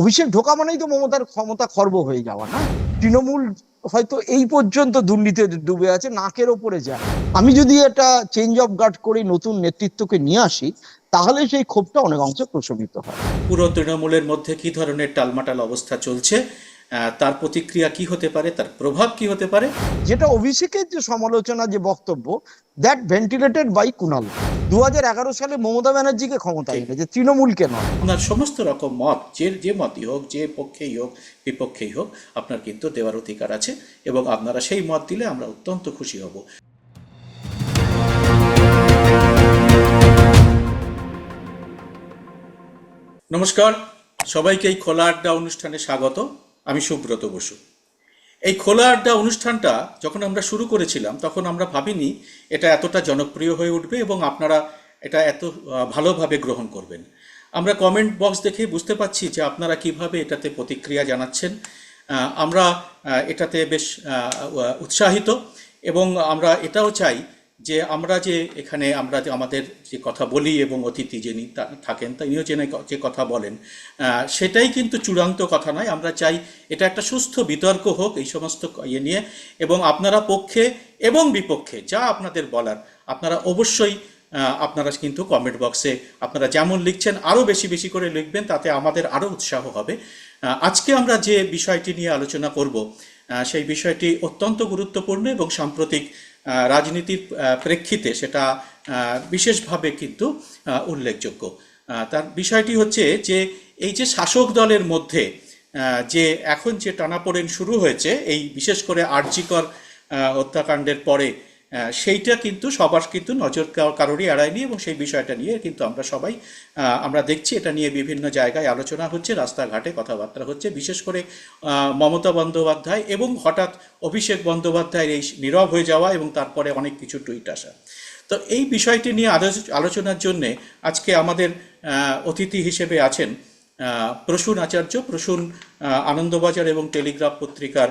অভিষেক ঢোকা মানেই তো মমতার ক্ষমতা খর্ব হয়ে যাওয়া, না? তৃণমূল হয়তো এই পর্যন্ত দুর্নীতিতে ডুবে আছে, নাকের ওপরে যায়। আমি যদি এটা চেঞ্জ অফ গার্ড করে নতুন নেতৃত্বকে নিয়ে আসি, তাহলে সেই ক্ষোভটা অনেক অংশে প্রশমিত হয়। পুরো তৃণমূলের মধ্যে কি ধরনের টালমাটাল অবস্থা চলছে? তার প্রতিক্রিয়া কি হতে পারে তার প্রভাব কি হতে পারে? যেটা অভিষেকের যে সমালোচনা যে বক্তব্য দ্যাট ভেন্টিলেটেড বাই কুণাল দু সালে মমতা ব্যানার্জিকে ক্ষমতায় এনেছে তৃণমূলকে নয়। আপনার সমস্ত রকম মত যে যে মতই হোক যে পক্ষেই হোক বিপক্ষেই হোক আপনার কিন্তু দেওয়ার অধিকার আছে এবং আপনারা সেই মত দিলে আমরা অত্যন্ত খুশি হব। নমস্কার সবাইকে এই খোলা আড্ডা অনুষ্ঠানে স্বাগত। আমি সুব্রত বসু। এই খোলা আড্ডা অনুষ্ঠানটা যখন আমরা শুরু করেছিলাম, তখন আমরা ভাবিনি এটা এতটা জনপ্রিয় হয়ে উঠবে এবং আপনারা এটা এত ভালোভাবে গ্রহণ করবেন। আমরা কমেন্ট বক্স দেখেই বুঝতে পারছি যে আপনারা কীভাবে এটাতে প্রতিক্রিয়া জানাচ্ছেন। আমরা এটাতে বেশ উৎসাহিত এবং আমরা এটাও চাই যে আমরা যে এখানে আমরা যে আমাদের যে কথা বলি এবং অতিথি যিনি থাকেন তিনিও যে যে কথা বলেন সেটাই কিন্তু চূড়ান্ত কথা নয়। আমরা চাই এটা একটা সুস্থ বিতর্ক হোক এই সমস্ত ইয়ে নিয়ে এবং আপনারা পক্ষে এবং বিপক্ষে যা আপনাদের বলার, আপনারা অবশ্যই আপনারা কিন্তু কমেন্ট বক্সে আপনারা যেমন লিখছেন, আরও বেশি বেশি করে লিখবেন, তাতে আমাদের আরও উৎসাহ হবে। আজকে আমরা যে বিষয়টি নিয়ে আলোচনা করব সেই বিষয়টি অত্যন্ত গুরুত্বপূর্ণ এবং সাম্প্রতিক রাজনীতির প্রেক্ষিতে সেটা বিশেষভাবে কিন্তু উল্লেখযোগ্য। তার বিষয়টি হচ্ছে যে, এই যে শাসক দলের মধ্যে যে এখন যে টানাপোড়েন শুরু হয়েছে, এই বিশেষ করে আর্যিকর হত্যাকাণ্ডের পরে সেইটা কিন্তু সবার কিন্তু নজর কারো- কারোরই এড়ায়নি এবং সেই বিষয়টা নিয়ে কিন্তু আমরা সবাই আমরা দেখছি। এটা নিয়ে বিভিন্ন জায়গায় আলোচনা হচ্ছে, রাস্তাঘাটে কথাবার্তা হচ্ছে। বিশেষ করে মমতা বন্দ্যোপাধ্যায় এবং হঠাৎ অভিষেক বন্দ্যোপাধ্যায়ের এই নীরব হয়ে যাওয়া এবং তারপরে অনেক কিছু টুইট আসা। তো এই বিষয়টি নিয়ে আলোচ- আলোচনার জন্যে আজকে আমাদের অতিথি হিসেবে আছেন প্রসূন আচার্য। প্রসূন আনন্দবাজার এবং টেলিগ্রাফ পত্রিকার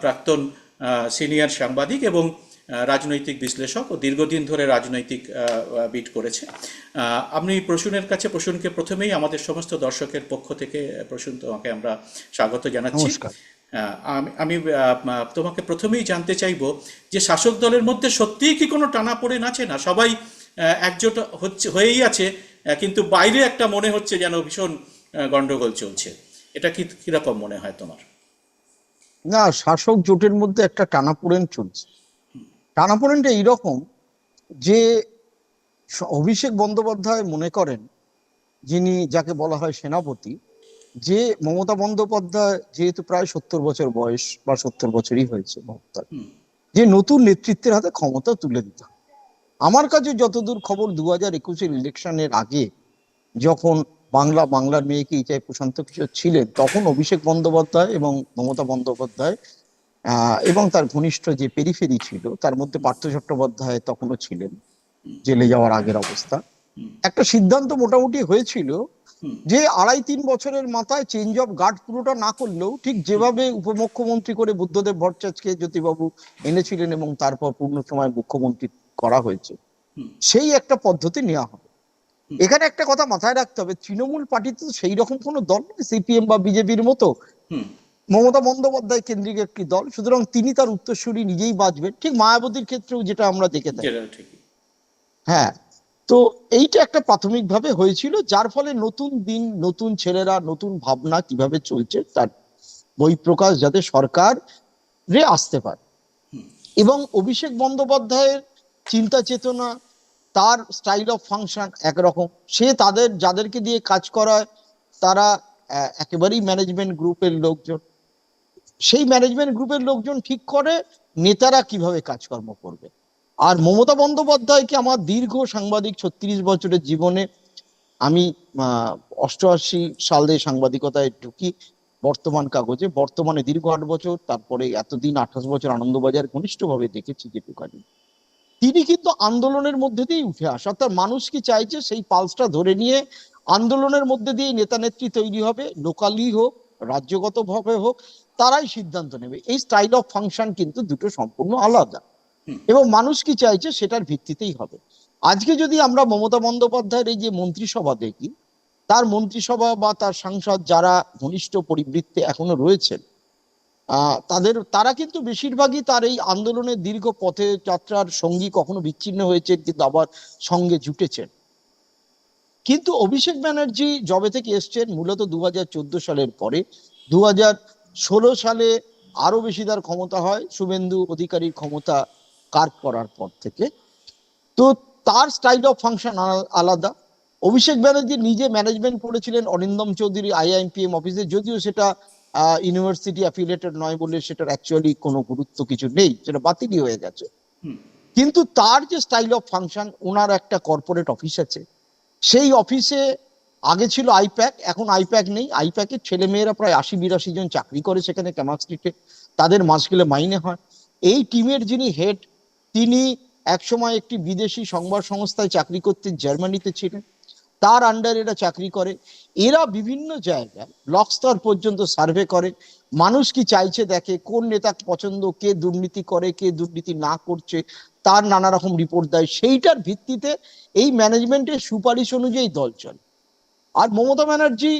প্রাক্তন সিনিয়র সাংবাদিক এবং রাজনৈতিক বিশ্লেষক ও দীর্ঘদিন ধরে রাজনৈতিক বিট করেছে। আমি প্রসূনের কাছে প্রসূনকে প্রথমেই আমাদের সমস্ত দর্শকের পক্ষ থেকে প্রসূন তোমাকে আমরা স্বাগত জানাচ্ছি। আমি তোমাকে প্রথমেই জানতে চাইব যে শাসক দলের মধ্যে সত্যিই কি কোনো টানাপোড়েন আছে না? সবাই একজোট হচ্ছে হয়েই আছে কিন্তু বাইরে একটা মনে হচ্ছে যেন ভীষণ গন্ডগোল চলছে। এটা কি কীরকম মনে হয় তোমার? না শাসক জোটের মধ্যে একটা টানাপোড়েন চলছে। টানাপোড়েনটা এইরকম যে অভিষেক বন্দ্যোপাধ্যায় মনে করেন যিনি যাকে বলা হয় সেনাপতি যে মমতা বন্দ্যোপাধ্যায় যেহেতু প্রায় সত্তর বছর বয়স বা সত্তর বছরই হয়েছে মমতার যে নতুন নেতৃত্বের হাতে ক্ষমতা তুলে দিতে আমার কাছে যতদূর খবর দু হাজার একুশের ইলেকশনের আগে যখন বাংলা বাংলার মেয়েকে ইচাই প্রশান্ত কিশোর ছিলেন তখন অভিষেক বন্দ্যোপাধ্যায় এবং মমতা বন্দ্যোপাধ্যায় এবং তার ঘনিষ্ঠ যে পেরিফেরি ছিল, তার মধ্যে পার্থ চট্টোপাধ্যায় তখনও ছিলেন, জেলে যাওয়ার আগের অবস্থা। একটা সিদ্ধান্ত মোটামুটি হয়েছিল যে আড়াই তিন বছরের মাথায় চেঞ্জ অফ গার্ড পুরোটা না করলেও ঠিক যেভাবে উপমুখ্যমন্ত্রী করে বুদ্ধদেব ভট্টাচার্যকে জ্যোতিবাবু এনেছিলেন এবং তারপর পূর্ণ সময় মুখ্যমন্ত্রী করা হয়েছে, সেই একটা পদ্ধতি নেওয়া হবে। এখানে একটা কথা মাথায় রাখতে হবে, তৃণমূল পার্টি তো সেই রকম কোনো দল নয় সিপিএম বা বিজেপির মতো। মমতা বন্দ্যোপাধ্যায় কেন্দ্রিক একটি দল সুতরাং তিনি তার উত্তরসূরি নিজেই বাঁচবেন। ঠিক মায়াবতীর ক্ষেত্রেও যেটা আমরা দেখে থাকি। হ্যাঁ তো এইটা একটা প্রাথমিকভাবে হয়েছিল যার ফলে নতুন দিন নতুন ছেলেরা নতুন ভাবনা কীভাবে চলছে তার বই প্রকাশ যাতে সরকার রে আসতে পারে। এবং অভিষেক বন্দ্যোপাধ্যায়ের চিন্তা চেতনা তার স্টাইল অফ ফাংশন একরকম। সে তাদের যাদেরকে দিয়ে কাজ করায় তারা একেবারেই ম্যানেজমেন্ট গ্রুপের লোকজন। সেই ম্যানেজমেন্ট গ্রুপের লোকজন ঠিক করে, নেতারা কীভাবে কাজকর্ম করবে? আর মমতা বন্দ্যোপাধ্যায়কে আমার দীর্ঘ সাংবাদিক ছত্রিশ বছরের জীবনে আমি অষ্টআশি সালে সাংবাদিকতায় ঢুকি, বর্তমান কাগজে। বর্তমানে দীর্ঘ আট বছর, তারপরে এতদিন আঠাশ বছর আনন্দবাজার ঘনিষ্ঠভাবে দেখেছি যেটুকানি তিনি কিন্তু আন্দোলনের মধ্যে দিয়েই উঠে আসা। অর্থাৎ মানুষ কি চাইছে সেই পালসটা ধরে নিয়ে আন্দোলনের মধ্যে দিয়ে নেতা নেত্রী তৈরি হবে লোকালি হোক রাজ্যগতভাবে হোক তারাই সিদ্ধান্ত নেবে। এই স্টাইল অফ ফাংশন কিন্তু দুটো সম্পূর্ণ আলাদা। এবং মানুষ কি চাইছে সেটার ভিত্তিতেই হবে। আজকে যদি আমরা মমতা বন্দ্যোপাধ্যায়ের এই যে মন্ত্রিসভা দেখি তার মন্ত্রিসভা বা তার সাংসদ যারা ঘনিষ্ঠ পরিবৃত্তে এখনও রয়েছেন তাদের তারা কিন্তু বেশিরভাগই তার এই আন্দোলনের দীর্ঘ পথে যাত্রার সঙ্গী কখনো বিচ্ছিন্ন হয়েছেন কিন্তু আবার সঙ্গে জুটেছেন। কিন্তু অভিষেক ব্যানার্জি জবে থেকে এসছেন মূলত দু হাজার চোদ্দ সালের পরে দু হাজার সালে আরও বেশি তার ক্ষমতা হয় শুভেন্দু অধিকারীর ক্ষমতা কার্ভ করার পর থেকে। তো তার স্টাইল অফ ফাংশন আলাদা। অভিষেক ব্যানার্জি নিজে ম্যানেজমেন্ট করেছিলেন অরিন্দম চৌধুরী আইআইএমপিএম অফিসে যদিও সেটা ইউনিভার্সিটি অ্যাফিলিয়েটেড নয় বলে সেটার অ্যাকচুয়ালি কোনো গুরুত্ব কিছু নেই সেটা বাতিলই হয়ে গেছে। কিন্তু তার যে স্টাইল অফ ফাংশন ওনার একটা কর্পোরেট অফিস আছে। সেই অফিসে আগে ছিল আইপ্যাক, এখন আইপ্যাক নেই। আইপ্যাকের ছেলে মেয়েরা প্রায় আশি, বিরাশি জন চাকরি করে সেখানে ক্যামাক স্ট্রিটে। তাদের মাস গেলে মাইনে হয়। এই টিমের যিনি হেড, তিনি একসময় একটি বিদেশি সংবাদ সংস্থায় চাকরি করতে জার্মানিতে ছিলেন। তার আন্ডার এরা চাকরি করে। এরা বিভিন্ন জায়গায় ব্লক স্তর পর্যন্ত সার্ভে করে। মানুষ কি চাইছে দেখে, কোন নেতা পছন্দ, কে দুর্নীতি করে, কে দুর্নীতি না করছে, তার নানা রকম রিপোর্ট দেয়। সেইটার ভিত্তিতে এই ম্যানেজমেন্টের সুপারিশ অনুযায়ী দল চলে। আর মমতা ব্যানার্জি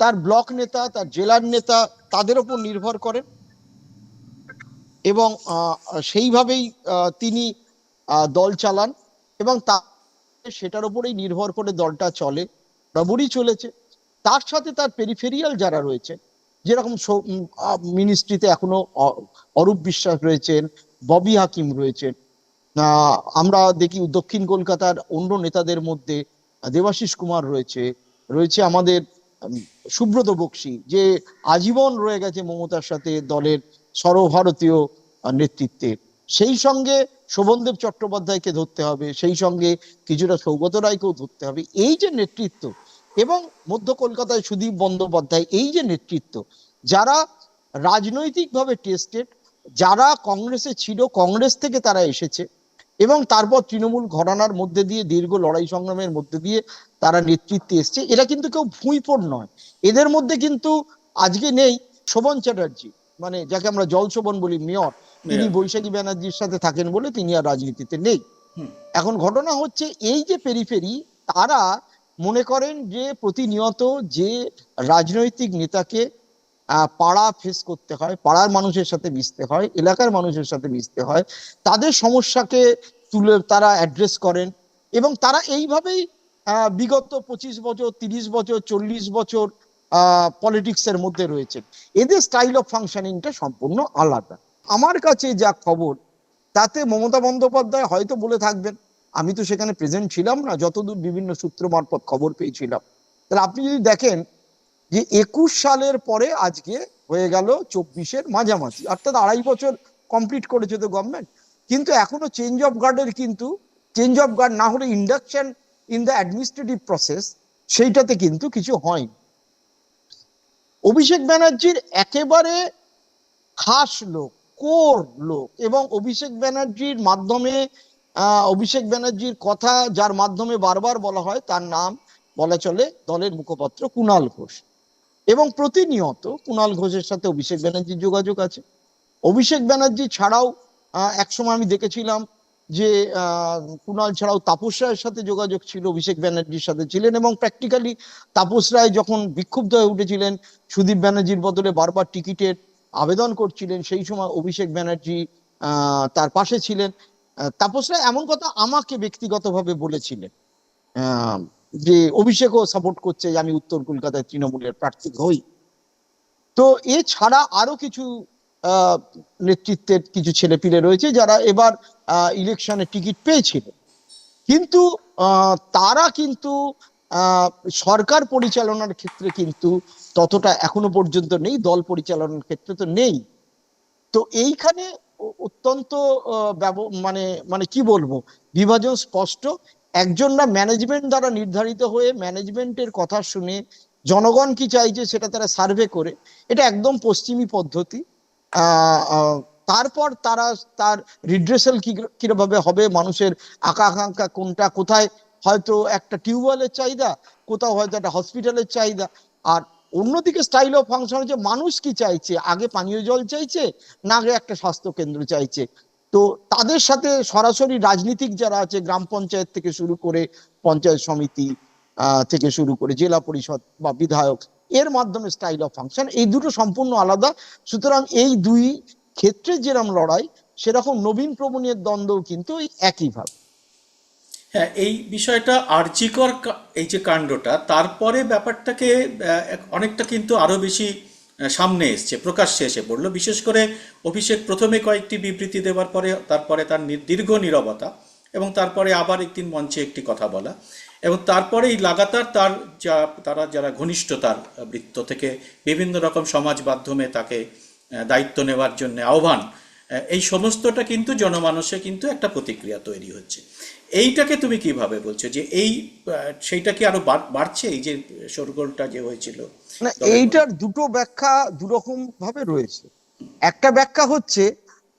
তার ব্লক নেতা, তার জেলার নেতা, তাদের ওপর নির্ভর করেন। এবং সেইভাবেই তিনি দল চালান এবং তা সেটার উপরেই নির্ভর করে দলটা চলে বরাবরই চলেছে। তার সাথে তার পেরিফেরিয়াল যারা রয়েছে, যেরকম মিনিস্ট্রিতে এখনও অরূপ বিশ্বাস রয়েছেন, ববি হাকিম রয়েছেন আমরা দেখি দক্ষিণ কলকাতার অন্য নেতাদের মধ্যে, দেবাশিস কুমার রয়েছে রয়েছে আমাদের সুব্রত বক্সি, যে আজীবন রয়ে গেছে মমতার সাথে দলের সর্বভারতীয় নেতৃত্বে। সেই সঙ্গে শোভনদেব চট্টোপাধ্যায়কে ধরতে হবে, সেই সঙ্গে কিছুটা সৌগত রায়কেও ধরতে হবে। এই যে নেতৃত্ব এবং মধ্য কলকাতায় সুদীপ বন্দ্যোপাধ্যায়, এই যে নেতৃত্ব, যারা রাজনৈতিকভাবে টেস্টেড যারা কংগ্রেসে ছিল, কংগ্রেস থেকে তারা এসেছে। এবং তারপর তৃণমূল ঘরানার মধ্যে দিয়ে দীর্ঘ লড়াই সংগ্রামের মধ্যে দিয়ে তারা নেতৃত্বে এসছে। এরা কিন্তু কেউ ভুঁইপড় নয়। এদের মধ্যে কিন্তু আজকে নেই শোভন চ্যাটার্জি মানে যাকে আমরা জল শোভন বলি মেয়র। তিনি বৈশাখী ব্যানার্জির সাথে থাকেন বলে তিনি আর রাজনীতিতে নেই। এখন ঘটনা হচ্ছে এই যে পেরিফেরি তারা মনে করেন যে প্রতিনিয়ত যে রাজনৈতিক নেতাকে পাড়া ফেস করতে হয়, পাড়ার মানুষের সাথে মিশতে হয়, এলাকার মানুষের সাথে মিশতে হয়, তাদের সমস্যাকে তুলে তারা অ্যাড্রেস করেন এবং তারা এইভাবেই বিগত পঁচিশ বছর, তিরিশ বছর, চল্লিশ বছর পলিটিক্স এর মধ্যে রয়েছে। এদের স্টাইল অফ ফাংশনিংটা সম্পূর্ণ আলাদা। আমার কাছে যা খবর, তাতে মমতা বন্দ্যোপাধ্যায় হয়তো বলে থাকবেন, আমি তো সেখানে প্রেজেন্ট ছিলাম না, যতদূর বিভিন্ন সূত্র মারফত খবর পেয়েছিলাম। তাহলে আপনি যদি দেখেন যে একুশ সালের পরে আজকে হয়ে গেল চব্বিশের মাঝামাঝি। অর্থাৎ আড়াই বছর কমপ্লিট করেছে তো গভর্নমেন্ট কিন্তু এখনও চেঞ্জ অফ গার্ডের কিন্তু চেঞ্জ অফ গার্ড না হলে induction in the administrative process সেইটাতে কিন্তু কিছু হয়নি। অভিষেক ব্যানার্জির একেবারে খাস লোক, কোর লোক এবং অভিষেক ব্যানার্জির মাধ্যমে অভিষেক ব্যানার্জির কথা যার মাধ্যমে বারবার বলা হয়, তার নাম বলা চলে দলের মুখপাত্র কুণাল ঘোষ। এবং প্রতিনিয়ত কুণাল ঘোষের সাথে অভিষেক ব্যানার্জির যোগাযোগ আছে। অভিষেক ব্যানার্জি ছাড়াও একসময় আমি দেখেছিলাম যে কুণাল ছাড়াও তাপস রায়ের সাথে যোগাযোগ ছিল, অভিষেক ব্যানার্জির সাথে ছিলেন এবং প্র্যাকটিক্যালি তাপস রায় যখন বিক্ষুব্ধ হয়ে উঠেছিলেন, সুদীপ ব্যানার্জির বদলে বারবার টিকিটের আবেদন করছিলেন, সেই সময় অভিষেক ব্যানার্জি তার পাশে ছিলেন। তাপস রায় এমন কথা আমাকে ব্যক্তিগতভাবে বলেছিলেন। যে অভিষেকও সাপোর্ট করছে যে আমি উত্তর কলকাতায় তৃণমূলের প্রার্থী হই। তো এছাড়া আরও কিছু নেতৃত্বের কিছু ছেলেপিলে রয়েছে যারা এবার ইলেকশনে টিকিট পেয়েছিল। কিন্তু তারা কিন্তু সরকার পরিচালনার ক্ষেত্রে কিন্তু ততটা এখনও পর্যন্ত নেই, দল পরিচালনার ক্ষেত্রে তো নেই। তো এইখানে অত্যন্ত মানে মানে কি বলব? বিভাজন স্পষ্ট। একজনরা ম্যানেজমেন্ট দ্বারা নির্ধারিত হয়ে ম্যানেজমেন্টের কথা শুনে জনগণ কি চাইছে সেটা তারা সার্ভে করে। এটা একদম পশ্চিমী পদ্ধতি। তারপর তারা তার রিড্রেসাল কি কীভাবে হবে, মানুষের আঁকা, আকাঙ্ক্ষা কোনটা, কোথায় হয়তো একটা টিউবওয়েলের চাহিদা, কোথাও হয়তো একটা হসপিটালের চাহিদা। আর অন্যদিকে স্টাইল অফ ফাংশন হচ্ছে মানুষ কি চাইছে? আগে পানীয় জল চাইছে, না আগে একটা স্বাস্থ্য কেন্দ্র চাইছে? তো তাদের সাথে সরাসরি রাজনীতিক যারা আছে, গ্রাম পঞ্চায়েত থেকে শুরু করে পঞ্চায়েত সমিতি থেকে শুরু করে জেলা পরিষদ বা বিধায়ক, এর মাধ্যমে স্টাইল অফ ফাংশন এই দুটো সম্পূর্ণ আলাদা। সুতরাং এই দুই ক্ষেত্রে যেরকম লড়াই, সেরকম নবীন প্রবণের দ্বন্দ্বও কিন্তু একইভাবে হ্যাঁ এই বিষয়টা আর্জিকর কা- এই যে কাণ্ডটা, তারপরে ব্যাপারটাকে অনেকটা কিন্তু আরও বেশি সামনে এসছে, প্রকাশ্যে এসে পড়ল। বিশেষ করে অভিষেক প্রথমে কয়েকটি বিবৃতি দেওয়ার পরে, তারপরে তার দীর্ঘ নীরবতা এবং তারপরে আবার একদিন মঞ্চে একটি কথা বলা এবং তারপরেই লাগাতার তার যা, তারা যারা ঘনিষ্ঠ তার বৃত্ত থেকে বিভিন্ন রকম সমাজ মাধ্যমে তাকে দায়িত্ব নেওয়ার জন্য আহ্বান এই সমস্তটা কিন্তু জনমানসে কিন্তু একটা প্রতিক্রিয়া তৈরি হচ্ছে। এইটাকে তুমি কীভাবে বলছো? যে এই সেইটা কি আরও বাড়ছে? এই যে শোরগোলটা যে হয়েছিল এইটার দুটো ব্যাখ্যা দুরকম ভাবে রয়েছে। একটা ব্যাখ্যা হচ্ছে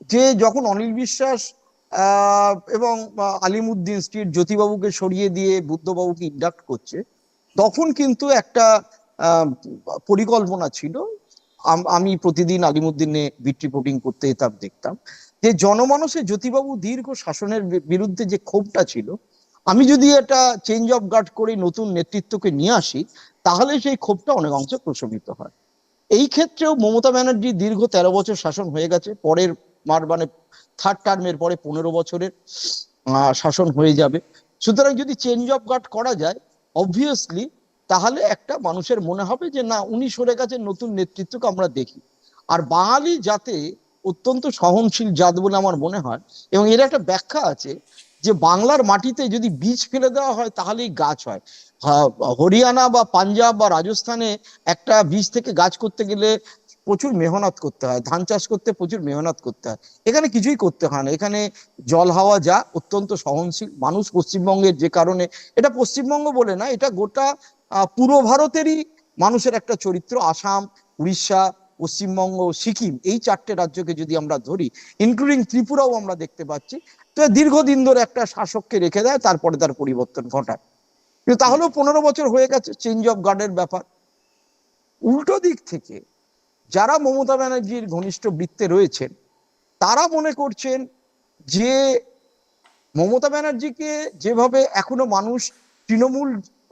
যে যখন অনিল বিশ্বাস এবং আলিমুদ্দিন স্ট্রিট জ্যোতিবাবুকে সরিয়ে দিয়ে বুদ্ধবাবুকে ইন্ডাক্ট করছে তখন কিন্তু একটা আহ, পরিকল্পনা ছিল। আমি প্রতিদিন আলিমুদ্দিনে বিট রিপোর্টিং করতে যেতাম দেখতাম। যে জনমানসে জ্যোতিবাবু দীর্ঘ শাসনের বিরুদ্ধে যে ক্ষোভটা ছিল, আমি যদি এটা চেঞ্জ অফ গার্ড করে নতুন নেতৃত্বকে নিয়ে আসি, তাহলে সেই ক্ষোভটা অনেক অংশে প্রশমিত হয়। এই ক্ষেত্রেও মমতা ব্যানার্জি দীর্ঘ তেরো বছর শাসন হয়ে গেছে, পরের মার মানে থার্ড টার্মের পরে পনেরো বছরের শাসন হয়ে যাবে। সুতরাং যদি চেঞ্জ অফ গার্ড করা যায় অবভিয়াসলি তাহলে একটা মানুষের মনে হবে যে, না, উনি সরে গেছে নতুন নেতৃত্বকে আমরা দেখি। আর বাঙালি জাতে অত্যন্ত সহনশীল জাত বলে আমার মনে হয়। এবং এর একটা ব্যাখ্যা আছে যে বাংলার মাটিতে যদি বীজ ফেলে দেওয়া হয় তাহলেই গাছ হয়। হরিয়ানা বা পাঞ্জাব বা রাজস্থানে একটা বীজ থেকে গাছ করতে গেলে প্রচুর মেহনত করতে হয়। ধান চাষ করতে প্রচুর মেহনত করতে হয়। এখানে কিছুই করতে হয় না। এখানে জল, হাওয়া যা অত্যন্ত সহনশীল। মানুষ পশ্চিমবঙ্গের যে কারণে, এটা পশ্চিমবঙ্গ বলে না, এটা গোটা পূর্ব ভারতেরই মানুষের একটা চরিত্র। আসাম, উড়িষ্যা পশ্চিমবঙ্গ সিকিম এই চারটে রাজ্যকে যদি আমরা ধরি ইনক্লুডিং ত্রিপুরাও আমরা দেখতে পাচ্ছি, তো দীর্ঘদিন ধরে একটা শাসককে রেখে দেয়, তারপরে তার পরিবর্তন ঘটায়। কিন্তু তাহলেও পনেরো বছর হয়ে গেছে চেঞ্জ অফ গার্ডের ব্যাপার। উল্টো দিক থেকে যারা মমতা ব্যানার্জির ঘনিষ্ঠ বৃত্তে রয়েছেন, তারা মনে করছেন যে মমতা ব্যানার্জিকে যেভাবে এখনও মানুষ তৃণমূল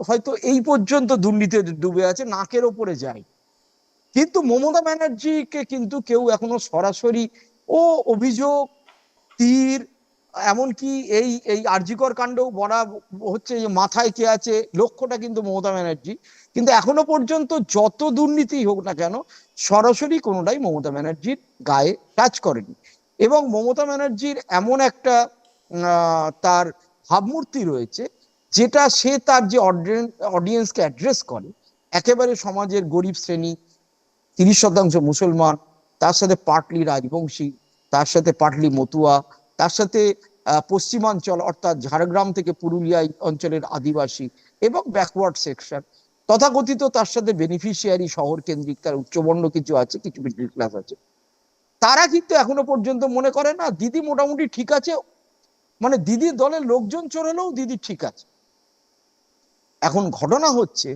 হয়তো এই পর্যন্ত দুর্নীতিতে ডুবে আছে, নাকের ওপরে যায় কিন্তু মমতা ব্যানার্জিকে কিন্তু কেউ এখনও সরাসরি, ও অভিযোগ, তীর, এমনকি এই এই আরজিকর কাণ্ডও বলা হচ্ছে যে মাথায় কে আছে, লক্ষ্যটা কিন্তু মমতা ব্যানার্জি। কিন্তু এখনও পর্যন্ত যত দুর্নীতি হোক না কেন, সরাসরি কোনোটাই মমতা ব্যানার্জির গায়ে টাচ করেনি। এবং মমতা ব্যানার্জির এমন একটা তার ভাবমূর্তি রয়েছে, যেটা সে তার যে অডিয়েন্সকে অ্যাড্রেস করে, একেবারে সমাজের গরিব শ্রেণি তিরিশ শতাংশ মুসলমান, তার সাথে পাটলি রাজবংশী, তার সাথে পাটলি মতুয়া, তার সাথে পশ্চিমাঞ্চল অর্থাৎ ঝাড়গ্রাম থেকে পুরুলিয়া অঞ্চলের আদিবাসী এবং ব্যাকওয়ার্ড সেকশন তথাকথিত তার সাথে বেনিফিশিয়ারি শহর কেন্দ্রিক তার উচ্চবর্ণ কিছু আছে, কিছু মিডিল ক্লাস আছে। তারা কিন্তু এখনও পর্যন্ত মনে করে না, দিদি মোটামুটি ঠিক আছে মানে দিদির দলের লোকজন চড়লেও দিদি ঠিক আছে। এখন ঘটনা হচ্ছে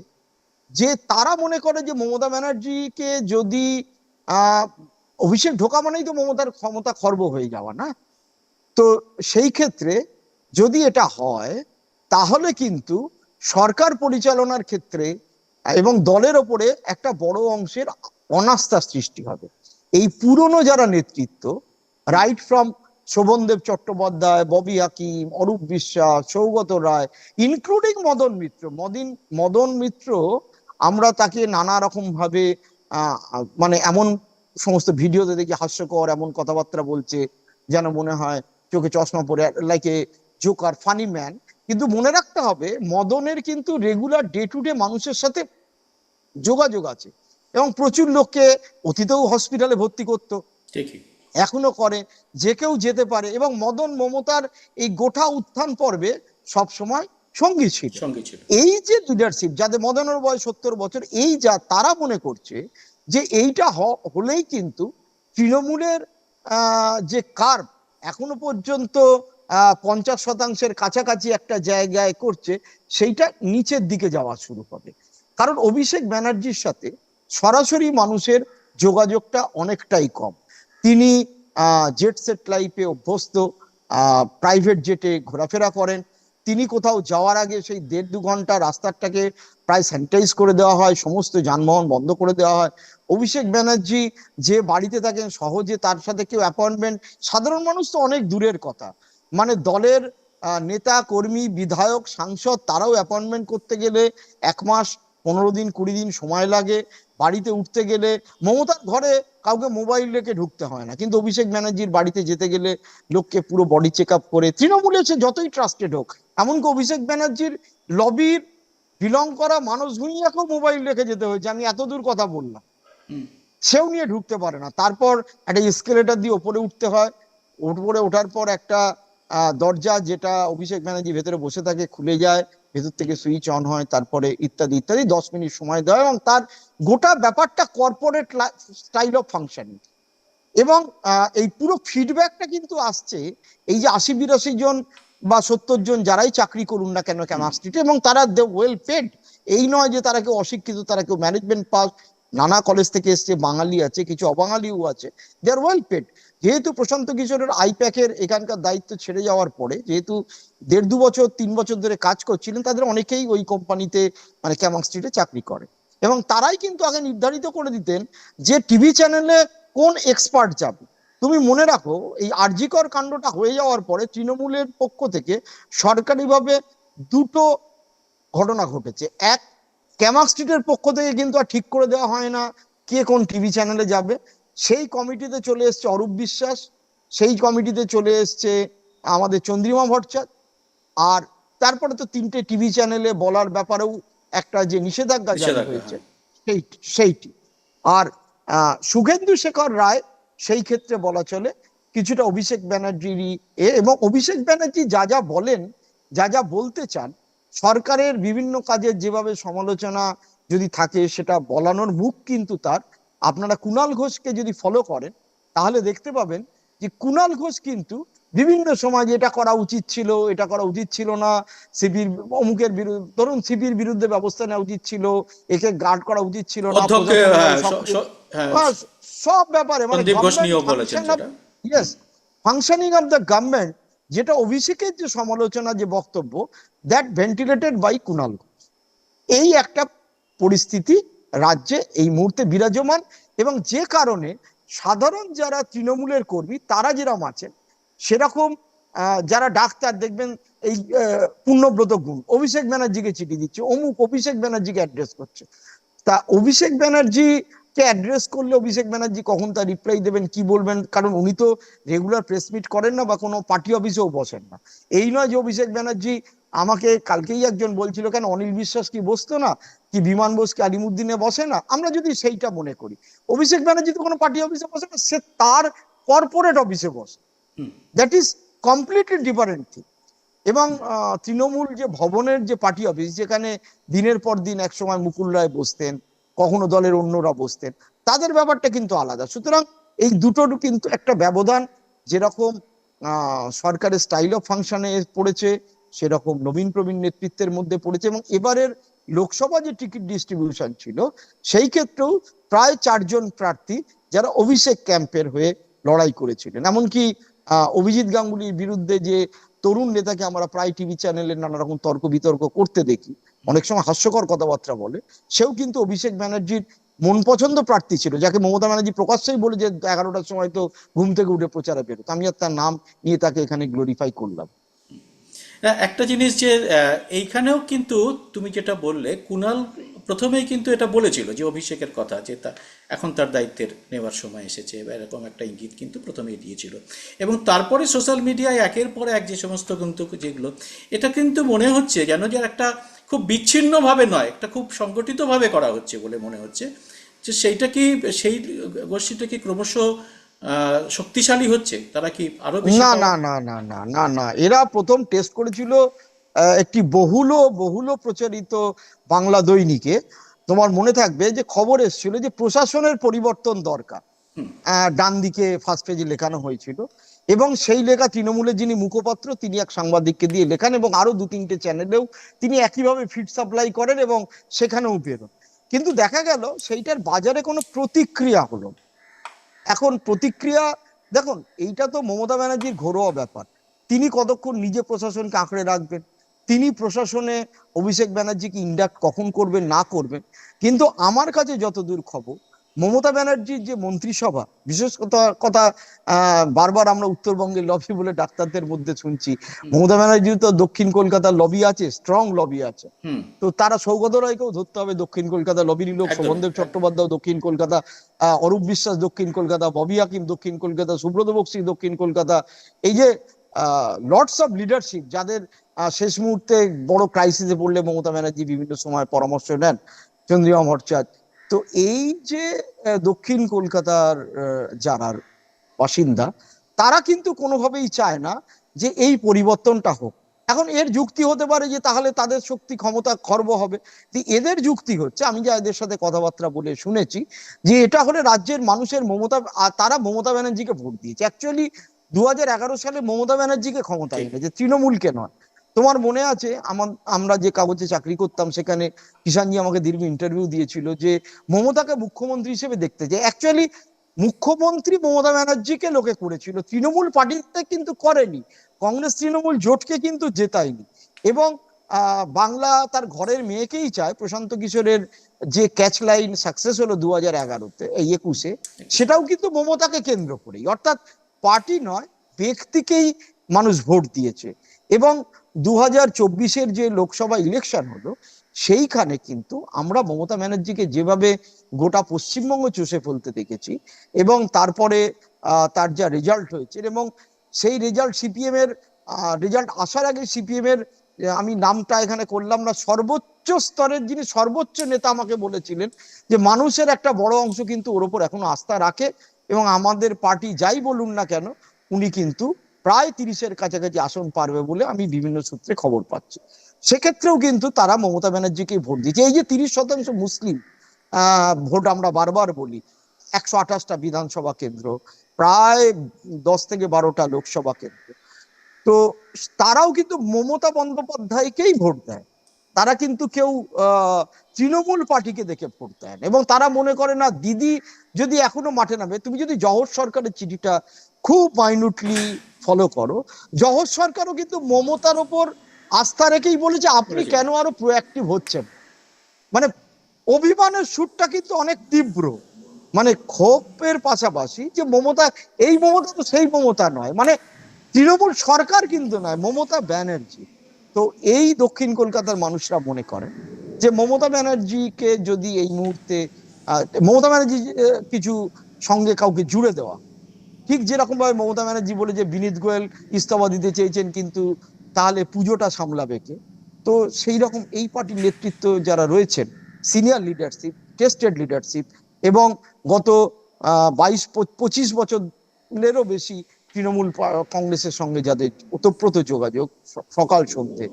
যে তারা মনে করে যে মমতা ব্যানার্জিকে যদি অভিষেক ঢোকা মানেই তো মমতার ক্ষমতা খর্ব হয়ে যাওয়া, না? তো সেই ক্ষেত্রে যদি এটা হয়, তাহলে কিন্তু সরকার পরিচালনার ক্ষেত্রে এবং দলের ওপরে একটা বড় অংশের অনাস্থা সৃষ্টি হবে। এই পুরনো যারা নেতৃত্ব right from Sovandeb Chattopadhyay, Bobby Hakim, Arup Biswas, Saugata Roy including Madan Mitra, মদিন, Madan Mitra আমরা তাকে নানা রকম ভাবে মানে এমন সমস্ত ভিডিওতে দেখি হাস্যকর এমন কথাবার্তা বলছে যেন মনে হয় চোখে চশমা পরে like a joker funny man কিন্তু মনে রাখতে হবে মদনের কিন্তু রেগুলার ডে টু ডে মানুষের সাথে যোগাযোগ আছে। এবং প্রচুর লোককে অতীতেও হসপিটালে ভর্তি করতো। এখনও করে যে কেউ যেতে পারে। এবং মদন মমতার এই গোটা উত্থান পর্বে সব সময় সঙ্গী ছিল। এই যে লিডারশিপ যাদের মদনের বয়স সত্তর বছর এই যা তারা মনে করছে যে এইটা হ- হলেই কিন্তু তৃণমূলের যে কার্ভ এখনও পর্যন্ত পঞ্চাশ শতাংশের কাছাকাছি একটা জায়গায় করছে সেইটা নিচের দিকে যাওয়া শুরু হবে। কারণ অভিষেক ব্যানার্জির সাথে সরাসরি মানুষের যোগাযোগটা অনেকটাই কম। তিনি জেট সেট লাইফে অভ্যস্ত প্রাইভেট জেটে ঘোরাফেরা করেন। তিনি কোথাও যাওয়ার আগে সেই দেড় দু ঘণ্টা রাস্তাটাকে প্রায় স্যানিটাইজ করে দেওয়া হয়, সমস্ত যানবাহন বন্ধ করে দেওয়া হয়। অভিষেক ব্যানার্জি যে বাড়িতে থাকেন, সহজে তার সাথে কেউ অ্যাপয়েন্টমেন্ট সাধারণ মানুষ তো অনেক দূরের কথা। মানে দলের নেতা, কর্মী, বিধায়ক, সাংসদ তারাও অ্যাপয়েন্টমেন্ট করতে গেলে এক মাস, পনেরো দিন, কুড়ি দিন সময় লাগে। বাড়িতে উঠতে গেলে মমতার ঘরে কাউকে মোবাইল রেখে ঢুকতে হয় না। কিন্তু অভিষেক ব্যানার্জির বাড়িতে যেতে গেলে লোককে পুরো বডি চেক আপ করে তৃণমূলে সে যতই ট্রাস্টেড হোক এমনকি অভিষেক ব্যানার্জির লবির বিলং করা মানুষ ভুঁইয়াকেও মোবাইল রেখে যেতে হয়েছে। আমি এত দূর কথা বললাম। সেও নিয়ে ঢুকতে পারে না। তারপর একটা স্কেলেটার দিয়ে ওপরে উঠতে হয়। উপরে ওঠার পর একটা দরজা যেটা অভিষেক ব্যানার্জি ভেতরে বসে থাকে খুলে যায়, ভেতর থেকে সুইচ অন হয়, তারপরে ইত্যাদি ইত্যাদি, দশ মিনিট সময় দেওয়া এবং তার গোটা ব্যাপারটা কর্পোরেট স্টাইল অফ ফাংশনিং এবং এই পুরো ফিডব্যাকটা কিন্তু আসছে, এই যে আশি বিরাশি জন বা সত্তর জন যারাই চাকরি করুন না কেন কেন স্ট্রিটে এবং তারা দে ওয়েল পেড এই নয় যে তারা কেউ অশিক্ষিত, তারা কেউ ম্যানেজমেন্ট পাস নানা কলেজ থেকে এসছে, বাঙালি আছে, কিছু অবাঙালিও আছে দে আর ওয়েল পেড যেহেতু প্রশান্ত কিশোরের আইপ্যাকের এখানকার দায়িত্ব ছেড়ে যাওয়ার পরে, যেহেতু দেড় দু বছর, তিন বছর ধরে কাজ করছিলেন, তাদের অনেকেই ওই কোম্পানিতে মানে ক্যামাং স্ট্রিটে চাকরি করে। এবং তারাই কিন্তু আগে নির্ধারিত করে দিতেন যে টিভি চ্যানেলে কোন এক্সপার্ট যাবে। তুমি মনে রাখো, এই আরজিকর কাণ্ডটা হয়ে যাওয়ার পরে তৃণমূলের পক্ষ থেকে সরকারিভাবে দুটো ঘটনা ঘটেছে। এক ক্যামাক স্ট্রিটের পক্ষ থেকে কিন্তু আর ঠিক করে দেওয়া হয় না কে কোন টিভি চ্যানেলে যাবে। সেই কমিটিতে চলে এসছে অরূপ বিশ্বাস সেই কমিটিতে চলে এসছে আমাদের চন্দ্রিমা ভট্টাচার্য আর তারপরে তো তিনটে টিভি চ্যানেলে বলার ব্যাপারেও একটা যে নিষেধাজ্ঞা জারি হয়েছে সেই সেইটি। আর শুভেন্দু শেখর রায় সেই ক্ষেত্রে বলা চলে কিছুটা অভিষেক ব্যানার্জিরই এ এবং অভিষেক ব্যানার্জি যা যা বলেন যা যা বলতে চান সরকারের বিভিন্ন কাজের যেভাবে সমালোচনা যদি থাকে সেটা বলানোর মুখ কিন্তু তার আপনারা কুণাল ঘোষকে যদি ফলো করেন তাহলে দেখতে পাবেন যে কুণাল ঘোষ কিন্তু বিভিন্ন সময় যে এটা করা উচিত ছিল এটা করা উচিত ছিল না সিপির অমুকের বিরুদ্ধে ধরুন সিপির বিরুদ্ধে ব্যবস্থা নেওয়া উচিত ছিল একে গার্ড করা উচিত ছিল না হ্যাঁ, সব- হ্যাঁ, সব ব্যাপারে মানে yes functioning of the government যেটা অভিষেকের যে সমালোচনা যে বক্তব্য that ventilated by Kunal Ghosh. এই একটা পরিস্থিতি রাজ্যে এই মুহূর্তে বিরাজমান এবং যে কারণে সাধারণ যারা তৃণমূলের কর্মী, তারা যেরকম আছেন, সেরকম যারা ডাক্তার দেখবেন, এই পূর্ণব্রত গুণ, অভিষেক ব্যানার্জিকে চিঠি দিচ্ছে, অমুক অভিষেক ব্যানার্জিকে অ্যাড্রেস করছে। তা অভিষেক ব্যানার্জি অ্যাড্রেস করলে অভিষেক ব্যানার্জি কখন তার রিপ্লাই দেবেন কি বলবেন? কারণ উনি তো রেগুলার প্রেস মিট করেন না বা কোনো পার্টি অফিসেও বসেন না। এই নয় যে অভিষেক ব্যানার্জি আমাকে কালকেই একজন বলছিল কেন অনিল বিশ্বাস কি বসতো না? কি বিমান বোস কি আলিমুদ্দিনে বসে না? আমরা যদি সেইটা মনে করি অভিষেক ব্যানার্জি তো কোনো পার্টি অফিসে বসে না সে তার কর্পোরেট অফিসে বসে। হুম। That is completely different thing এবং তৃণমূল যে ভবনের যে পার্টি অফিস যেখানে দিনের পর দিন একসময় মুকুল রায় বসতেন কখনো দলের অন্যরা বসতেন। তাদের ব্যাপারটা কিন্তু আলাদা। সুতরাং এই দুটোর কিন্তু একটা ব্যবধান। যেরকম সরকারের স্টাইল অফ ফাংশনে পড়েছে, সেরকম নবীন প্রবীণ নেতৃত্বের মধ্যে পড়েছে এবং এবারের লোকসভা যে টিকিট ডিস্ট্রিবিউশন ছিল, সেই ক্ষেত্রেও প্রায় চারজন প্রার্থী যারা অভিষেক ক্যাম্পের হয়ে লড়াই করেছিলেন। এমনকি অভিজিৎ গাঙ্গুলির বিরুদ্ধে যে তরুণ নেতাকে আমরা প্রায় টিভি চ্যানেলে নানা রকম তর্ক বিতর্ক করতে দেখি অনেক সময় হাস্যকর কথাবার্তা বলে। সেও কিন্তু অভিষেক ব্যানার্জির মন পছন্দ প্রার্থী ছিল যাকে মমতা ব্যানার্জি প্রকাশ্যেই বলে যে এগারোটার সময় তো ঘুম থেকে উঠে প্রচারে বেরোত। আমি আর তার নাম নিয়ে তাকে এখানে গ্লোরিফাই করলাম। না, একটা জিনিস যে এইখানেও কিন্তু তুমি যেটা বললে কুনাল প্রথমেই কিন্তু এটা বলেছিল যে অভিষেকের কথা যে তা এখন তার দায়িত্বের নেওয়ার সময় এসেছে বা এরকম একটা ইঙ্গিত কিন্তু প্রথমেই দিয়েছিল। এবং তারপরে সোশ্যাল মিডিয়ায় একের পর এক যে সমস্ত কিন্তু যেগুলো এটা কিন্তু মনে হচ্ছে যেন যে একটা খুব বিচ্ছিন্নভাবে নয় একটা খুব সংগঠিতভাবে করা হচ্ছে বলে মনে হচ্ছে। যে সেইটা কি সেই গোষ্ঠীটা কি ক্রমশ শক্তিশালী হচ্ছে? তারা কি আরও না না না না না না না। এরা প্রথম টেস্ট করেছিল একটি বহুল বহুল প্রচারিত বাংলা দৈনিকে। তোমার মনে থাকবে যে খবর এসেছিল যে প্রশাসনের পরিবর্তন দরকার। ডান দিকে ফার্স্ট পেজে লেখানো হয়েছিল। এবং সেই লেখা তৃণমূলের যিনি মুখপাত্র, তিনি এক সাংবাদিককে দিয়ে লেখান এবং আরও দু তিনটে চ্যানেলেও তিনি একইভাবে ফিড সাপ্লাই করেন এবং সেখানেও বেরোন কিন্তু দেখা গেল সেইটার বাজারে কোনো প্রতিক্রিয়া হলো। এখন প্রতিক্রিয়া, দেখুন, এইটা তো মমতা ব্যানার্জির ঘরোয়া ব্যাপার। তিনি কতক্ষণ নিজে প্রশাসনকে আঁকড়ে রাখবেন? তিনি প্রশাসনে অভিষেক ব্যানার্জিকে ইন্ডাক্ট কখন করবেন, না করবেন? কিন্তু আমার কাছে যতদূর খবর মমতা ব্যানার্জির যে মন্ত্রিসভা বিশেষ কথা বারবার আমরা উত্তরবঙ্গের লবি বলে ডাক্তারদের মধ্যে শুনছি। মমতা ব্যানার্জির তো দক্ষিণ কলকাতার লবি আছে স্ট্রং লবি আছে। তো তারা সৌগত রায়কেও ধরতে হবে দক্ষিণ কলকাতা লবির লোক শোভনদেব চট্টোপাধ্যায় দক্ষিণ কলকাতা আহ, অরূপ বিশ্বাস দক্ষিণ কলকাতা ববি হাকিম দক্ষিণ কলকাতা সুব্রত বক্সি দক্ষিণ কলকাতা। এই যে লর্ডস অফ লিডারশিপ যাদের শেষ মুহূর্তে বড় ক্রাইসিসে পড়লে মমতা ব্যানার্জি বিভিন্ন সময় পরামর্শ নেন। চন্দ্রিমা ভট্টাচার্য। তো এই যে দক্ষিণ কলকাতার আহ, যারা বাসিন্দা তারা কিন্তু কোনোভাবেই চায় না যে এই পরিবর্তনটা হোক। এখন এর যুক্তি হতে পারে যে তাহলে তাদের শক্তি ক্ষমতা খর্ব হবে। এদের যুক্তি হচ্ছে আমি যা এদের সাথে কথাবার্তা বলে শুনেছি যে এটা হলে রাজ্যের মানুষের মমতা তারা মমতা ব্যানার্জিকে ভোট দিয়েছে। অ্যাকচুয়ালি দু হাজার এগারো সালে মমতা ব্যানার্জিকে ক্ষমতায় এনেছে তৃণমূলকে নয়। তোমার মনে আছে আমার আমরা যে কাগজে চাকরি করতাম, সেখানে কিষানজি আমাকে দীর্ঘ ইন্টারভিউ দিয়েছিল যে, মমতাকে মুখ্যমন্ত্রী হিসেবে দেখতে যে অ্যাকচুয়ালি মুখ্যমন্ত্রী মমতা ব্যানার্জিকে লোকে করেছিল। তৃণমূল পার্টিতে কিন্তু করেনি। কংগ্রেস তৃণমূল জোটকে কিন্তু জেতায়নি। এবং বাংলা তার ঘরের মেয়েকেই চায়, প্রশান্ত কিশোরের যে ক্যাচ লাইন সাকসেস হলো দু হাজার এগারোতে, এই একুশে, সেটাও কিন্তু মমতাকে কেন্দ্র করেই। অর্থাৎ পার্টি নয়, ব্যক্তিকেই মানুষ ভোট দিয়েছে। এবং দু হাজার চব্বিশের যে লোকসভা ইলেকশন হলো, সেইখানে কিন্তু আমরা মমতা ব্যানার্জিকে যেভাবে গোটা পশ্চিমবঙ্গ চষে ফেলতে দেখেছি এবং তারপরে তার যা রেজাল্ট হয়েছে এবং সেই রেজাল্ট সিপিএম এর রেজাল্ট আসার আগে সিপিএম এর আমি নামটা এখানে করলাম না, সর্বোচ্চ স্তরের যিনি সর্বোচ্চ নেতা আমাকে বলেছিলেন যে মানুষের একটা বড় অংশ কিন্তু ওর ওপর এখনও আস্থা রাখে এবং আমাদের পার্টি যাই বলুন না কেন, উনি কিন্তু প্রায় তিরিশের কাছাকাছি আসন পারবে বলে আমি বিভিন্ন সূত্রে খবর পাচ্ছি। সেক্ষেত্রেও কিন্তু তারা মমতা ব্যানার্জিকে ভোট দিচ্ছে। এই যে তিরিশ শতাংশ মুসলিম ভোট আমরা বারবার বলি, একশো আঠাশটা বিধানসভা কেন্দ্র, প্রায় দশ থেকে বারোটা লোকসভা কেন্দ্র। তো তারাও কিন্তু মমতা বন্দ্যোপাধ্যায়কেই ভোট দেয়। তারা কিন্তু কেউ তৃণমূল পার্টিকে দেখে ভোট দেন এবং তারা মনে করে না, দিদি যদি এখনও মাঠে নামে, তুমি যদি জহর সরকারের চিঠিটা খুব মাইনুটলি ফলো করো। জহর সরকারও কিন্তু মমতার ওপর আস্থা রেখেই বলেছে আপনি কেন আরও প্রোঅ্যাক্টিভ হচ্ছেন? মানে অভিমানের সুরটা কিন্তু অনেক তীব্র। মানে ক্ষোভের পাশাপাশি যে মমতা এই মমতা তো সেই মমতা নয়। মানে তৃণমূল সরকার কিন্তু নয় মমতা ব্যানার্জি। তো এই দক্ষিণ কলকাতার মানুষরা মনে করেন যে মমতা ব্যানার্জিকে যদি এই মুহূর্তে মমতা ব্যানার্জি কিছু সঙ্গে কাউকে জুড়ে দেওয়া ঠিক যেরকম ভাবে মমতা ব্যানার্জি বলে যে বিনীত গোয়েল ইস্তফা দিতে চেয়েছেন, কিন্তু তাহলে পুজোটা সামলাবে কে? তো সেই রকম এই পার্টির নেতৃত্ব যারা রয়েছেন সিনিয়র লিডারশিপ টেস্টেড লিডারশিপ এবং গত বাইশ পঁচিশ বছরেরও বেশি তৃণমূল কংগ্রেসের সঙ্গে যাদের ওতপ্রোত যোগাযোগ সকাল সন্ধ্যে,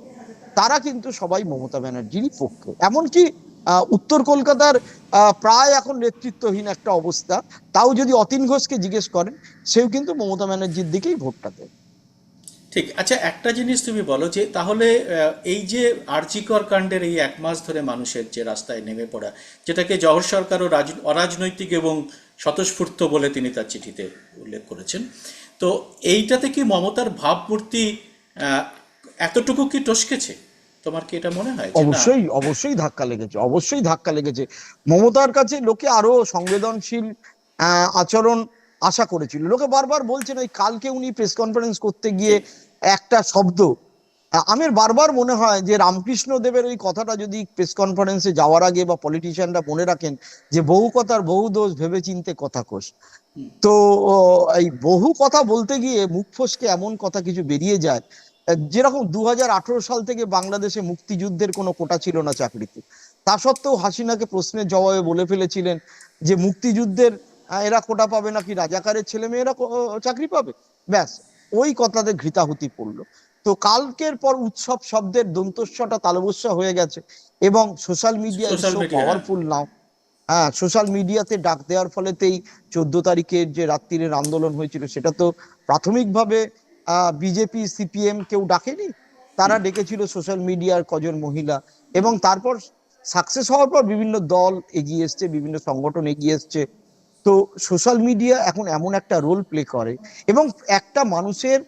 তারা কিন্তু সবাই মমতা ব্যানার্জিরই পক্ষে। এমনকি উত্তর কলকাতার প্রায় এখন নেতৃত্বহীন একটা অবস্থা। তাও যদি অতীন ঘোষকে জিজ্ঞেস করেন, সেও কিন্তু মমতা ব্যানার্জির দিকেই ভোটটা দেয় ঠিক আচ্ছা একটা জিনিস তুমি বলো যে, তাহলে এই যে আর্জিকর কাণ্ডের এই এক মাস ধরে মানুষের যে রাস্তায় নেমে পড়া, যেটাকে জহর সরকারও রাজ- অরাজনৈতিক এবং স্বতঃস্ফূর্ত বলে তিনি তার চিঠিতে উল্লেখ করেছেন, তো এইটাতে কি মমতার ভাবমূর্তি এতটুকু কি টসকেছে? তোমার কি এটা মনে হয়? অবশ্যই অবশ্যই ধাক্কা লেগেছে অবশ্যই ধাক্কা লেগেছে। মমতার কাছে লোকে আরও সংবেদনশীল আচরণ আশা করেছিল। লোকে বারবার বলছেন ওই কালকে উনি প্রেস কনফারেন্স করতে গিয়ে একটা শব্দ। আমার বারবার মনে হয় যে রামকৃষ্ণ দেবের ওই কথাটা যদি প্রেস কনফারেন্সে যাওয়ার আগে বা পলিটিশিয়ানরা মনে রাখেন যে বহু কথার বহু দোষ ভেবে চিনতে কথা কোষ। তো এই বহু কথা বলতে গিয়ে মুখ ফসকে এমন কথা কিছু বেরিয়ে যায় যেরকম দু হাজার আঠেরো সাল থেকে বাংলাদেশে মুক্তিযুদ্ধের কোনো কোটা ছিল না চাকরিতে তা সত্ত্বেও হাসিনাকে প্রশ্নের জবাবে বলে ফেলেছিলেন যে মুক্তিযুদ্ধের এরা কোটা পাবে নাকি রাজাকারের ছেলে মেয়েরা চাকরি পাবে। ব্যাস ওই কথাতে ঘৃতাহুতি পড়ল। তো কালকের পর উৎসব শব্দের দন্তস্বটা তালবস্যা হয়ে গেছে এবং সোশ্যাল মিডিয়া। পাওয়ারফুল নাও হ্যাঁ সোশ্যাল মিডিয়াতে ডাক দেওয়ার ফলেতেই চোদ্দ তারিখের যে রাত্রিরের আন্দোলন হয়েছিল সেটা তো প্রাথমিকভাবে বিজেপি সিপিএম কেউ ডাকেনি? তারা ডেকেছিল সোশ্যাল মিডিয়ার কজন মহিলা এবং তারপর সাকসেস হওয়ার পর বিভিন্ন দল এগিয়ে এসছে বিভিন্ন সংগঠন এগিয়ে এসছে। তো সোশ্যাল মিডিয়া এখন এমন একটা রোল প্লে করে এবং একটা মানুষের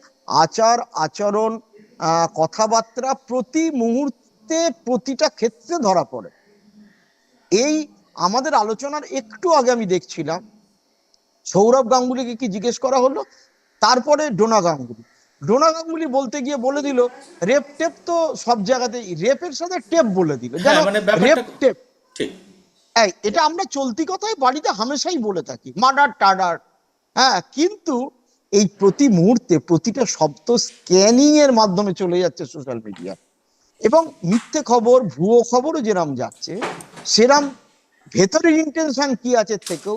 আচার আচরণ আহ, কথাবার্তা প্রতি মুহূর্তে প্রতিটা ক্ষেত্রে ধরা পড়ে। এই আমাদের আলোচনার একটু আগে আমি দেখছিলাম সৌরভ গাঙ্গুলিকে কি জিজ্ঞেস করা হলো? তারপরে ডোনা গাঙ্গুলি। ডোনা গাঙ্গুলি বলতে গিয়ে বলে দিল রেপ টেপ তো সব জায়গাতেই রেপের সাথে টেপ বলে দিল। হ্যাঁ, মানে রেপ টেপ। এটা আমরা চলতি কথায় বাড়িতে হামেশাই বলে থাকি মার্ডার টাডার হ্যাঁ কিন্তু এই প্রতি মুহূর্তে প্রতিটা শব্দ স্ক্যানিং এর মাধ্যমে চলে যাচ্ছে সোশ্যাল মিডিয়া এবং মিথ্যে খবর ভুয়ো খবরও যেরাম যাচ্ছে সেরাম ভেতরের ইন্টেনশন কি আছে থেকেও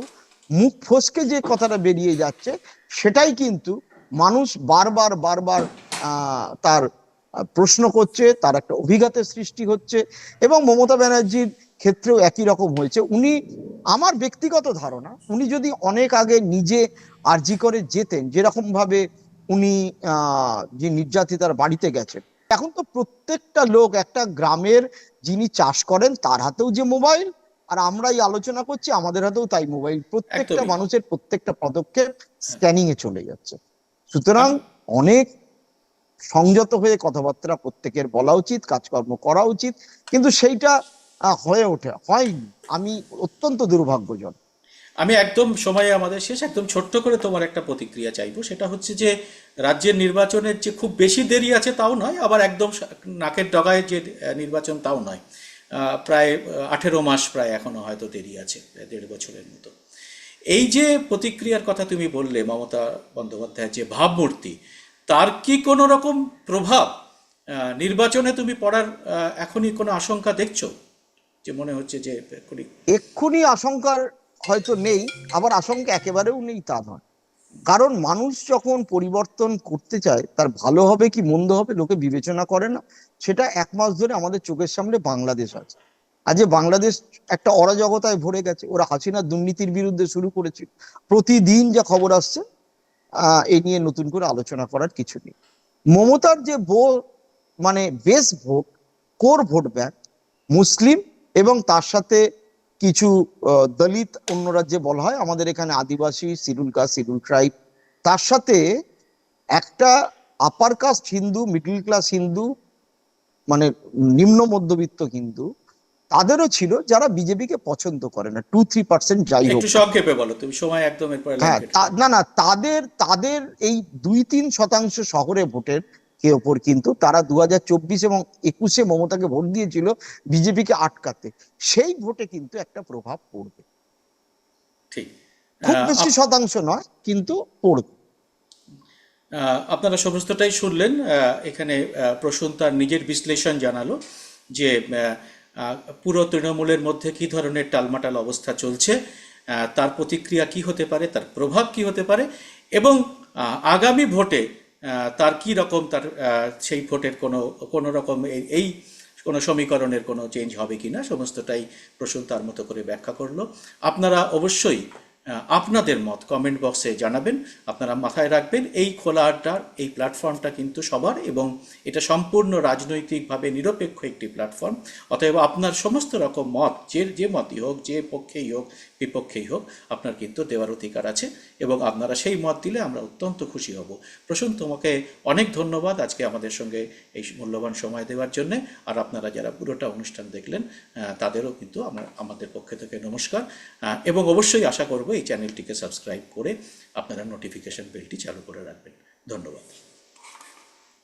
মুখ ফসকে যে কথাটা বেরিয়ে যাচ্ছে, সেটাই কিন্তু মানুষ বারবার বারবার তার প্রশ্ন করছে, তার একটা অভিঘাতের সৃষ্টি হচ্ছে এবং মমতা ব্যানার্জির ক্ষেত্রেও একই রকম হয়েছে। উনি আমার ব্যক্তিগত ধারণা, উনি যদি অনেক আগে নিজে আর্জি করে যেতেন যেরকম ভাবে উনি যে নির্যাতিতার বাড়িতে গেছেন। এখন তো প্রত্যেকটা লোক, একটা গ্রামের যিনি চাষ করেন, তার হাতেও যে মোবাইল আর আমরা এই আলোচনা করছি আমাদের হাতেও তাই মোবাইল প্রত্যেকটা মানুষের প্রত্যেকটা পদক্ষেপ স্ক্যানিং এ চলে যাচ্ছে। সুতরাং অনেক সংযত হয়ে কথাবার্তা প্রত্যেকের বলা উচিত কাজকর্ম করা উচিত কিন্তু সেইটা হয়ে ওঠে হয়নি। আমি অত্যন্ত দুর্ভাগ্যজনক। আমি একদম সময়ে আমাদের শেষ একদম ছোট্ট করে তোমার একটা প্রতিক্রিয়া চাইব। সেটা হচ্ছে যে রাজ্যের নির্বাচনের যে খুব বেশি দেরি আছে তাও নয় আবার একদম নাকের ডগায় যে নির্বাচন তাও নয়। প্রায় আঠেরো মাস প্রায় এখনও হয়তো দেরি আছে দেড় বছরের মতো। এই যে প্রতিক্রিয়ার কথা তুমি বললে, মমতা বন্দ্যোপাধ্যায়ের যে ভাবমূর্তি, তার কি কোনো রকম প্রভাব? নির্বাচনে তুমি পড়ার এখনই কোনো আশঙ্কা দেখছ? যে মনে হচ্ছে যে এক্ষুনি আশঙ্কার হয়তো নেই, আবার আশঙ্কা একেবারেও নেই তা নয়। কারণ মানুষ যখন পরিবর্তন করতে চায়, তার ভালো হবে কি মন্দ হবে লোকে বিবেচনা করে না। সেটা এক মাস ধরে আমাদের চোখের সামনে বাংলাদেশ আছে। আজ যে বাংলাদেশ একটা অরাজকতায় ভরে গেছে, ওরা হাসিনা দুর্নীতির বিরুদ্ধে শুরু করেছিল প্রতিদিন যা খবর আসছে এ নিয়ে নতুন করে আলোচনা করার কিছু নেই। মমতার যে ভোট মানে base vote, core vote bank, মুসলিম এবং তার সাথে কিছু দলিত অন্য রাজ্যে বলা হয়। আমাদের এখানে Adivasi schedule caste schedule tribe. তার সাথে একটা upper caste Hindu middle class Hindu মানে নিম্ন মধ্যবিত্ত হিন্দু তাদেরও ছিল যারা বিজেপিকে পছন্দ করে না। টু থ্রি পার্সেন্ট যাই হোক। সংক্ষেপে বলো তুমি সময় একদম হ্যাঁ না না তাদের তাদের এই দুই তিন শতাংশ শহরে ভোটের ওপর কিন্তু তারা দু হাজার চব্বিশ এবং একুশে মমতাকে ভোট দিয়েছিল বিজেপিকে আটকাতে। সেই ভোটে কিন্তু একটা প্রভাব পড়বে। ঠিক। খুব বেশি শতাংশ নয় কিন্তু পড়বে। আপনারা সমস্তটাই শুনলেন। এখানে প্রসূন তার নিজের বিশ্লেষণ জানালো যে পুরো তৃণমূলের মধ্যে কি ধরনের টালমাটাল অবস্থা চলছে আহ, তার প্রতিক্রিয়া কি হতে পারে তার প্রভাব কি হতে পারে এবং আগামী ভোটে তার কি রকম তার সেই ভোটের কোনো কোনো রকম এই- কোনো সমীকরণের কোনো চেঞ্জ হবে কি না সমস্তটাই প্রসূন তার মতো করে ব্যাখ্যা করল। আপনারা অবশ্যই আপনাদের মত কমেন্ট বক্সে জানাবেন। আপনারা মাথায় রাখবেন, এই খোলা আড্ডার এই প্ল্যাটফর্মটা কিন্তু সবার এবং এটা সম্পূর্ণ রাজনৈতিকভাবে নিরপেক্ষ একটি প্ল্যাটফর্ম অতএব আপনার সমস্ত রকম মত, যে যে মতই হোক, যে পক্ষেই হোক বিপক্ষেই হোক, আপনার কিন্তু দেওয়ার অধিকার আছে এবং আপনারা সেই মত দিলে আমরা অত্যন্ত খুশি হব। প্রসূন, তোমাকে অনেক ধন্যবাদ আজকে আমাদের সঙ্গে এই মূল্যবান সময় দেওয়ার জন্য। আর আপনারা যারা পুরোটা অনুষ্ঠান দেখলেন তাদেরও কিন্তু আমরা, আমাদের পক্ষ থেকে নমস্কার। এবং অবশ্যই আশা করব এই চ্যানেলটিকে সাবস্ক্রাইব করে আপনারা নোটিফিকেশন বেলটি চালু করে রাখবেন। ধন্যবাদ।